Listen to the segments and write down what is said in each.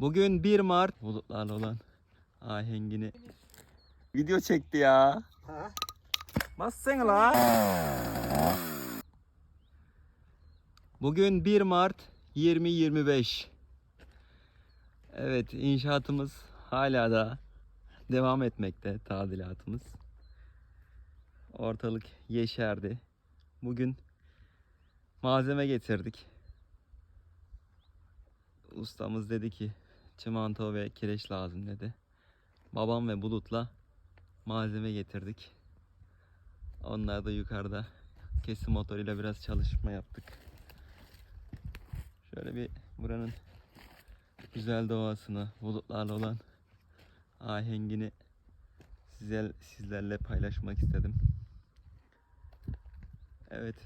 Bugün 1 Mart bulutlarla olan ahengini video çekti ya. Ha? Bassana la. Bugün 1 Mart 2025. Evet inşaatımız hala da devam etmekte tadilatımız. Ortalık yeşerdi. Bugün malzeme getirdik. Ustamız dedi ki çimento ve kireç lazım dedi. Babam ve Bulut'la malzeme getirdik. Onlar da yukarıda kesim motoruyla biraz çalışma yaptık. Şöyle bir buranın güzel doğasını, bulutlarla olan ahengini size, sizlerle paylaşmak istedim. Evet.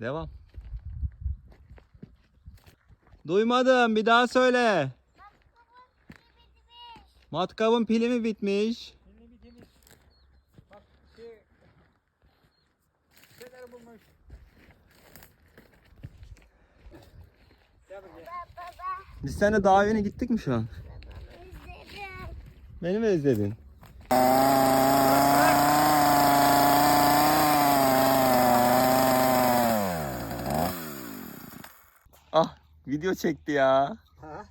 Devam. Duymadım. Bir daha söyle. Matkabın pili mi bitmiş? Yeni bir temiz. Bak şey. Şeyler bulmuş. Gel buraya. Biz seninle daha yeni gittik mi şu an? Beni mi özledin? Video çekti ya. Ha?